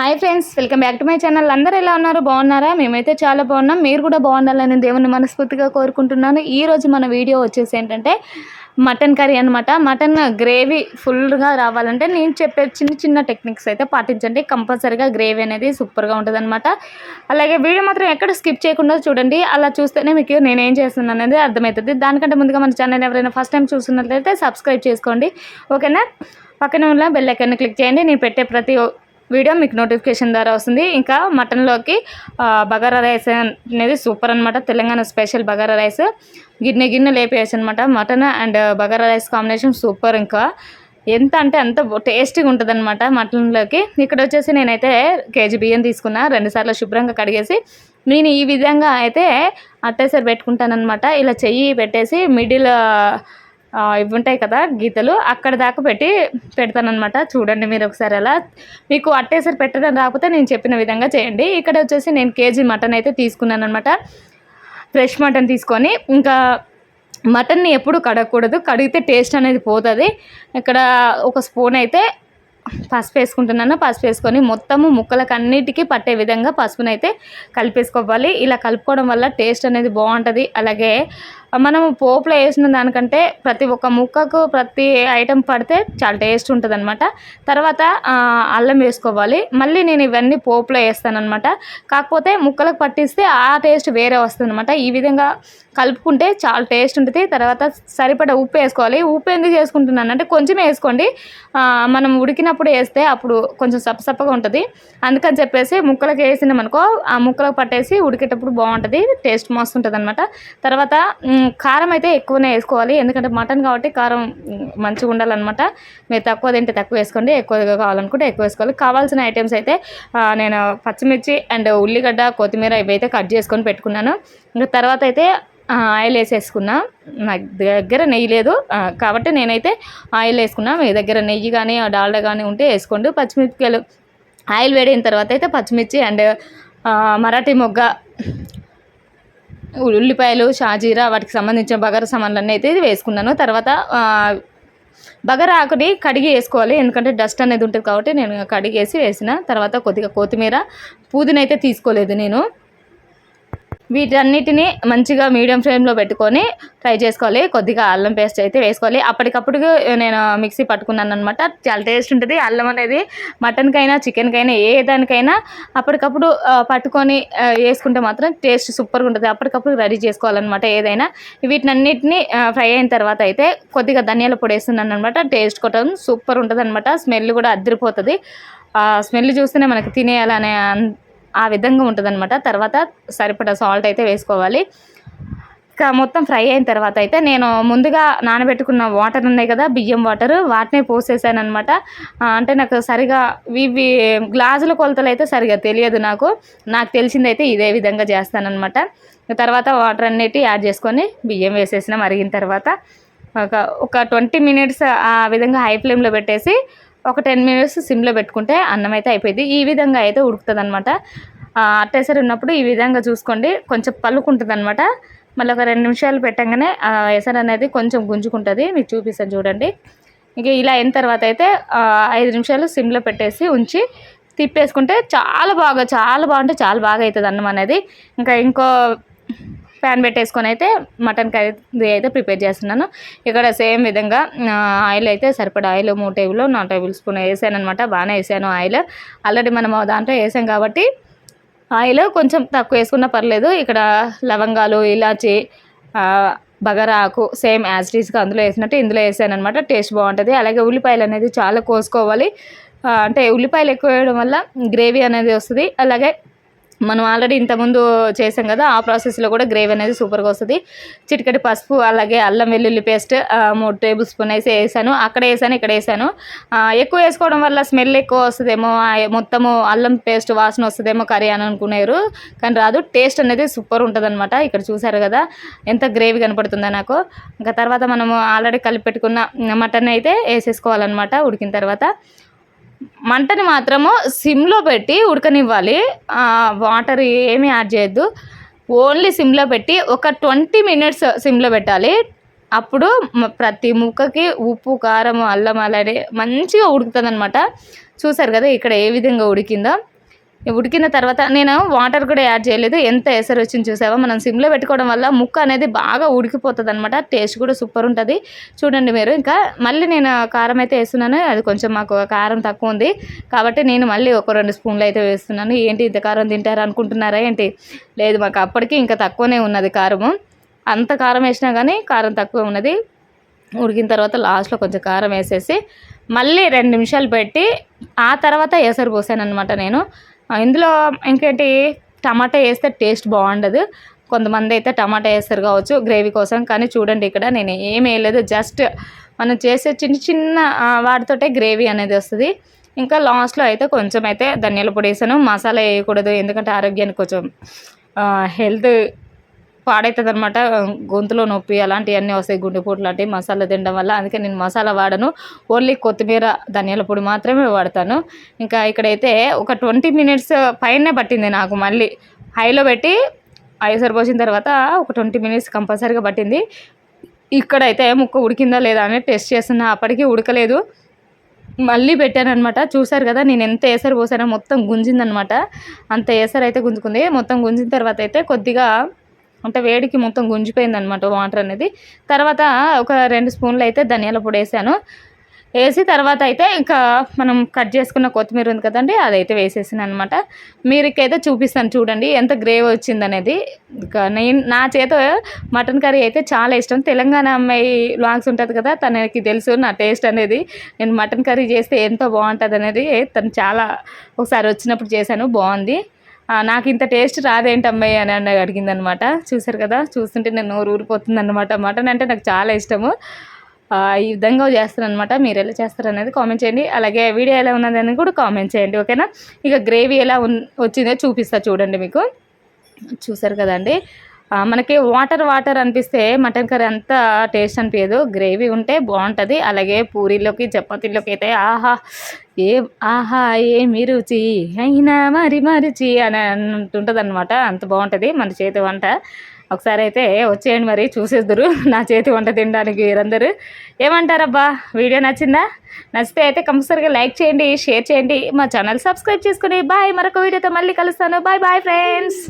Hi friends welcome back to my channel. అందరూ ఎలా ఉన్నారు? బాగున్నారా? మేమైతే చాలా బాగున్నాం. మీరు కూడా బాగుండాలని దేవుని మనస్ఫూర్తిగా కోరుకుంటున్నాను. ఈ రోజు మన వీడియో వచ్చేసి ఏంటంటే మటన్ కర్రీ అనమాట మటన్ గ్రేవీ ఫుల్గా రావాలంటే నేను చెప్పే చిన్న చిన్న టెక్నిక్స్ అయితే పాటించండి. కంపల్సరీగా గ్రేవీ అనేది సూపర్గా ఉంటుందనమాట అలాగే వీడియో మాత్రం ఎక్కడ స్కిప్ చేయకుండా చూడండి. అలా చూస్తేనే మీకు నేను ఏం చేస్తున్నాను అనేది అర్థమవుతుంది. దానికంటే ముందుగా మన ఛానల్ ఎవరైనా ఫస్ట్ టైం చూస్తున్నట్లయితే సబ్స్క్రైబ్ చేసుకోండి. ఓకేనా? పక్కన ఉన్న బెల్ ఐకాన్ని క్లిక్ చేయండి. నేను పెట్టే ప్రతి వీడియో మీకు నోటిఫికేషన్ ద్వారా వస్తుంది. ఇంకా మటన్లోకి బగారా రైస్ అనేది సూపర్ అనమాట తెలంగాణ స్పెషల్ బగారా రైస్. గిన్నె గిన్నె లేపేయచ్చు అనమాట mutton and bagara rice combination super ఇంకా. ఎంత అంటే అంత టేస్టీగా ఉంటుంది అనమాట మటన్లోకి ఇక్కడ వచ్చేసి నేనైతే కేజీ బియ్యం తీసుకున్నా. రెండుసార్లు శుభ్రంగా కడిగేసి నేను ఈ విధంగా అయితే అట్టేసరి పెట్టుకుంటానమాట ఇలా చెయ్యి పెట్టేసి మిడిల్ ఇవి ఉంటాయి కదా గీతలు. అక్కడ దాకా పెట్టి పెడతానమాట చూడండి మీరు ఒకసారి అలా మీకు అట్టేసరి పెట్టడం రాకపోతే నేను చెప్పిన విధంగా చేయండి. ఇక్కడ వచ్చేసి నేను కేజీ మటన్ అయితే తీసుకున్నాను అనమాట ఫ్రెష్ మటన్ తీసుకొని ఇంకా మటన్ని ఎప్పుడు కడగకూడదు. కడిగితే టేస్ట్ అనేది పోతుంది. ఇక్కడ ఒక స్పూన్ అయితే పసుపు వేసుకుంటున్నాను. పసుపు వేసుకొని మొత్తము ముక్కలకు అన్నిటికీ పట్టే విధంగా పసుపునైతే కలిపేసుకోవాలి. ఇలా కలుపుకోవడం వల్ల టేస్ట్ అనేది బాగుంటుంది. అలాగే మనం పోపులో వేసిన దానికంటే ప్రతి ఒక్క ముక్కకు ప్రతి ఐటెం పడితే చాలా టేస్ట్ ఉంటుంది అనమాట తర్వాత అల్లం వేసుకోవాలి. మళ్ళీ నేను ఇవన్నీ పోపులో వేస్తానమాట కాకపోతే ముక్కలకు పట్టిస్తే ఆ టేస్ట్ వేరే వస్తుంది అనమాట ఈ విధంగా కలుపుకుంటే చాలా టేస్ట్ ఉంటుంది. తర్వాత సరిపడా ఉప్పు వేసుకోవాలి. ఉప్పు ఎందుకు వేసుకుంటున్నాను అంటే కొంచెం వేసుకోండి. మనం ఉడికినప్పుడు వేస్తే అప్పుడు కొంచెం సప్పసప్పగా ఉంటుంది. అందుకని చెప్పేసి ముక్కలకు వేసినామనుకో ఆ ముక్కలకు పట్టేసి ఉడికేటప్పుడు బాగుంటుంది. టేస్ట్ మస్తు ఉంటుంది అనమాట తర్వాత కారం అయితే ఎక్కువనే వేసుకోవాలి. ఎందుకంటే మటన్ కాబట్టి కారం మంచిగా ఉండాలన్నమాట. మీరు తక్కువ తింటే తక్కువ వేసుకోండి ఎక్కువగా కావాలనుకుంటే ఎక్కువ వేసుకోవాలి. కావాల్సిన ఐటమ్స్ అయితే నేను పచ్చిమిర్చి అండ్ ఉల్లిగడ్డ కొత్తిమీర ఇవి అయితే కట్ చేసుకొని పెట్టుకున్నాను. ఇంకా తర్వాత అయితే ఆయిల్ వేసేసుకున్నా. నా దగ్గర నెయ్యి లేదు. కాబట్టి నేనైతే ఆయిల్ వేసుకున్నా. మీ దగ్గర నెయ్యి కానీ ఆ డాల్డా కానీ ఉంటే వేసుకోండి. పచ్చిమిరపకాయలు ఆయిల్ వేడిన తర్వాత అయితే పచ్చిమిర్చి అండ్ మరాఠీ మొగ్గ ఉల్లిపాయలు షాజీరా వాటికి సంబంధించిన బగారా సామాన్లన్నీ అయితే ఇది వేసుకున్నాను. తర్వాత బగర బగారా ఆకుని కడిగి వేసుకోవాలి. ఎందుకంటే డస్ట్ అనేది ఉంటుంది కాబట్టి నేను కడిగేసి వేసిన. తర్వాత కొద్దిగా కొత్తిమీర. పుదీన అయితే తీసుకోలేదు నేను. వీటన్నిటిని మంచిగా మీడియం ఫ్లేమ్లో పెట్టుకొని ఫ్రై చేసుకోవాలి. కొద్దిగా అల్లం పేస్ట్ అయితే వేసుకోవాలి. అప్పటికప్పుడు నేను మిక్సీ పట్టుకున్నాను అనమాట చాలా టేస్ట్ ఉంటుంది. అల్లం అనేది మటన్కైనా చికెన్కైనా ఏ దానికైనా అప్పటికప్పుడు పట్టుకొని వేసుకుంటే మాత్రం టేస్ట్ సూపర్గా ఉంటుంది. అప్పటికప్పుడు రెడీ చేసుకోవాలన్నమాట ఏదైనా. వీటినన్నిటిని ఫ్రై అయిన తర్వాత అయితే కొద్దిగా ధనియాల పొడి వేస్తున్నాను అనమాట టేస్ట్ కొట్టడం సూపర్ ఉంటుంది అనమాట స్మెల్ కూడా అద్దరిపోతుంది. స్మెల్ చూస్తేనే మనకి తినేయాలనే ఆ విధంగా ఉంటుందన్నమాట. తర్వాత సరిపడా సాల్ట్ అయితే వేసుకోవాలి. ఇంకా మొత్తం ఫ్రై అయిన తర్వాత అయితే నేను ముందుగా నానబెట్టుకున్న వాటర్ ఉన్నాయి కదా బియ్యం వాటర్ వాటినే పోసేసాను అనమాట అంటే నాకు సరిగా ఇవి గ్లాసుల కొలతలు అయితే సరిగా తెలియదు నాకు. నాకు తెలిసిందైతే ఇదే విధంగా చేస్తానన్నమాట. తర్వాత వాటర్ అన్నిటి యాడ్ చేసుకొని బియ్యం వేసేసిన మరిగిన తర్వాత ఒక ఒక ట్వంటీ మినిట్స్ ఆ విధంగా హై ఫ్లేమ్లో పెట్టేసి ఒక టెన్ మినిట్స్ సిమ్లో పెట్టుకుంటే అన్నం అయితే అయిపోయింది. ఈ విధంగా అయితే ఉడుకుతుంది అనమాట అట్టేసరి ఉన్నప్పుడు ఈ విధంగా చూసుకోండి. కొంచెం పలుకుంటుంది అనమాట మళ్ళీ ఒక రెండు నిమిషాలు పెట్టంగానే ఆ ఎసరు అనేది కొంచెం గుంజుకుంటుంది. మీకు చూపిస్తాను చూడండి. ఇక ఇలా అయిన తర్వాత అయితే ఐదు నిమిషాలు సిమ్లో పెట్టేసి ఉంచి తిప్పేసుకుంటే చాలా బాగా చాలా బాగుంటే చాలా బాగా అవుతుంది అన్నం అనేది. ఇంకా ఇంకో ప్యాన్ పెట్టేసుకొని అయితే మటన్ కర్రీ అయితే ప్రిపేర్ చేస్తున్నాను. ఇక్కడ సేమ్ విధంగా ఆయిల్ అయితే సరిపడా ఆయిల్ మూడు టేబుల్ నాలుగు టేబుల్ స్పూన్ వేసాను అనమాట బాగానే వేసాను ఆయిల్. ఆల్రెడీ మనం దాంట్లో వేసాం కాబట్టి ఆయిల్ కొంచెం తక్కువ వేసుకున్నా పర్లేదు. ఇక్కడ లవంగాలు ఇలాచి బగరాకు ఆకు సేమ్ యాజ్ టీస్గా అందులో వేసినట్టు ఇందులో వేసాను అనమాట టేస్ట్ బాగుంటుంది. అలాగే ఉల్లిపాయలు అనేది చాలా కోసుకోవాలి. అంటే ఉల్లిపాయలు ఎక్కువ వేయడం వల్ల గ్రేవీ అనేది వస్తుంది. అలాగే మనం ఆల్రెడీ ఇంతకుముందు చేసాం కదా ఆ ప్రాసెస్లో కూడా గ్రేవీ అనేది సూపర్గా వస్తుంది. చిటికటి పసుపు అలాగే అల్లం వెల్లుల్లి పేస్ట్ మూడు టేబుల్ స్పూన్ వేసి వేసాను. అక్కడ వేసాను ఇక్కడ వేసాను. ఎక్కువ వేసుకోవడం వల్ల స్మెల్ ఎక్కువ వస్తుందేమో మొత్తము అల్లం పేస్ట్ వాసన వస్తుందేమో కర్రీ అని అనుకునేరు. కానీ రాదు టేస్ట్ అనేది సూపర్ ఉంటుంది ఇక్కడ చూసారు కదా ఎంత గ్రేవీ కనపడుతుందో నాకు. ఇంకా తర్వాత మనము ఆల్రెడీ కలిపి పెట్టుకున్న మటన్ అయితే వేసేసుకోవాలన్నమాట ఉడికిన తర్వాత. మంటని మాత్రము సిమ్లో పెట్టి ఉడకనివ్వాలి. వాటర్ ఏమీ యాడ్ చేయొద్దు. ఓన్లీ సిమ్లో పెట్టి ఒక ట్వంటీ మినిట్స్ సిమ్లో పెట్టాలి. అప్పుడు ప్రతి ముక్కకి ఉప్పు కారం అల్లం అలానే మంచిగా ఉడుకుతుంది అనమాట చూసారు కదా ఇక్కడ ఏ విధంగా ఉడికిందో. ఉడికిన తర్వాత నేను వాటర్ కూడా యాడ్ చేయలేదు. ఎంత ఎసరు వచ్చింది చూసావా? మనం సిమ్లో పెట్టుకోవడం వల్ల ముక్క అనేది బాగా ఉడికిపోతుంది అనమాట టేస్ట్ కూడా సూపర్ ఉంటుంది. చూడండి మీరు ఇంకా మళ్ళీ నేను కారం అయితే వేస్తున్నాను. అది కొంచెం మాకు కారం తక్కువ ఉంది. కాబట్టి నేను మళ్ళీ ఒక రెండు స్పూన్లు అయితే వేస్తున్నాను. ఏంటి ఇంత కారం తింటారు అనుకుంటున్నారా ఏంటి? లేదు మాకు అప్పటికి ఇంకా తక్కువనే ఉన్నది కారము. అంత కారం వేసినా కానీ కారం తక్కువ ఉన్నది. ఉడికిన తర్వాత లాస్ట్లో కొంచెం కారం వేసేసి మళ్ళీ రెండు నిమిషాలు పెట్టి ఆ తర్వాత ఎసరు పోసాను అనమాట నేను. ఇందులో ఇంకేంటి టమాటా వేస్తే టేస్ట్ బాగుండదు. కొంతమంది అయితే టమాటా వేస్తారు కావచ్చు గ్రేవీ కోసం. కానీ చూడండి ఇక్కడ నేను ఏం వేయలేదు. జస్ట్ మనం చేసే చిన్న చిన్న వాటితోటే గ్రేవీ అనేది వస్తుంది. ఇంకా లాస్ట్లో అయితే కొంచెం అయితే ధనియాల పొడి వేసాను. మసాలా వేయకూడదు ఎందుకంటే ఆరోగ్యానికి కొంచెం హెల్త్ పాడవుతుంది అనమాట గొంతులో నొప్పి అలాంటివన్నీ వస్తాయి గుండెపోటు లాంటివి మసాలా తినడం వల్ల. అందుకే నేను మసాలా వాడను. ఓన్లీ కొత్తిమీర ధనియాల పొడి మాత్రమే వాడతాను. ఇంకా ఇక్కడైతే ఒక ట్వంటీ మినిట్స్ పైనే పట్టింది నాకు మళ్ళీ. హైలో పెట్టి ఐసర్ పోసిన తర్వాత ఒక ట్వంటీ మినిట్స్ కంపల్సరీగా పట్టింది. ఇక్కడైతే ముక్క ఉడికిందా లేదా అని టెస్ట్ చేస్తున్నా. అప్పటికీ ఉడకలేదు. మళ్ళీ పెట్టాను అనమాట చూసారు కదా నేను ఎంత ఏసరు పోసానో మొత్తం గుంజిందనమాట అంత ఏసరు అయితే గుంజుకుంది. మొత్తం గుంజిన తర్వాత అయితే కొద్దిగా అంటే వేడికి మొత్తం గుంజిపోయింది అనమాట వాటర్ అనేది. తర్వాత ఒక రెండు స్పూన్లు అయితే ధనియాల పొడి వేసాను. వేసి తర్వాత అయితే ఇంకా మనం కట్ చేసుకున్న కొత్తిమీర ఉంది కదండి అదైతే వేసేసాను అనమాట మీరుకైతే చూపిస్తాను చూడండి ఎంత గ్రేవ్ వచ్చిందనేది ఇంకా నేను నా చేత మటన్ కర్రీ అయితే చాలా ఇష్టం. తెలంగాణ అమ్మాయి లాగ్స్ ఉంటుంది కదా తనకి తెలుసు నా టేస్ట్ అనేది. నేను మటన్ కర్రీ చేస్తే ఎంతో బాగుంటుంది అనేది తను చాలా ఒకసారి వచ్చినప్పుడు చేశాను బాగుంది. నాకు ఇంత టేస్ట్ రాదేంటమ్మాయి అని అన్న అడిగింది అనమాట చూసారు కదా చూస్తుంటే నేను నోరు ఊరిపోతుంది అనమాట మటన్ అంటే నాకు చాలా ఇష్టము. ఈ విధంగా చేస్తారనమాట మీరు ఎలా చేస్తారు అనేది కామెంట్ చేయండి. అలాగే వీడియో ఎలా ఉన్నదని కూడా కామెంట్ చేయండి ఓకేనా? ఇక గ్రేవీ ఎలా వచ్చిందో చూపిస్తా చూడండి మీకు. చూసారు కదండి. మనకి వాటర్ వాటర్ అనిపిస్తే మటన్ కర్రీ అంత టేస్ట్ అనిపించదు గ్రేవీ ఉంటే బాగుంటుంది. అలాగే పూరీలోకి చపాతీలోకి అయితే ఆహా ఏ ఆహా ఏమి రుచి అయినా మరి మరిచి అని అంటుంటుంది అనమాట అంత బాగుంటుంది మన చేతి వంట. ఒకసారి అయితే వచ్చేయండి మరి చూసేద్దరు నా చేతి వంట తినడానికి మీరందరూ ఏమంటారబ్బా వీడియో నచ్చిందా? నచ్చితే అయితే కంపల్సరీగా లైక్ చేయండి షేర్ చేయండి. మా ఛానల్ సబ్స్క్రైబ్ చేసుకుని బాయ్ మరొక వీడియోతో మళ్ళీ కలుస్తాను. Bye bye friends.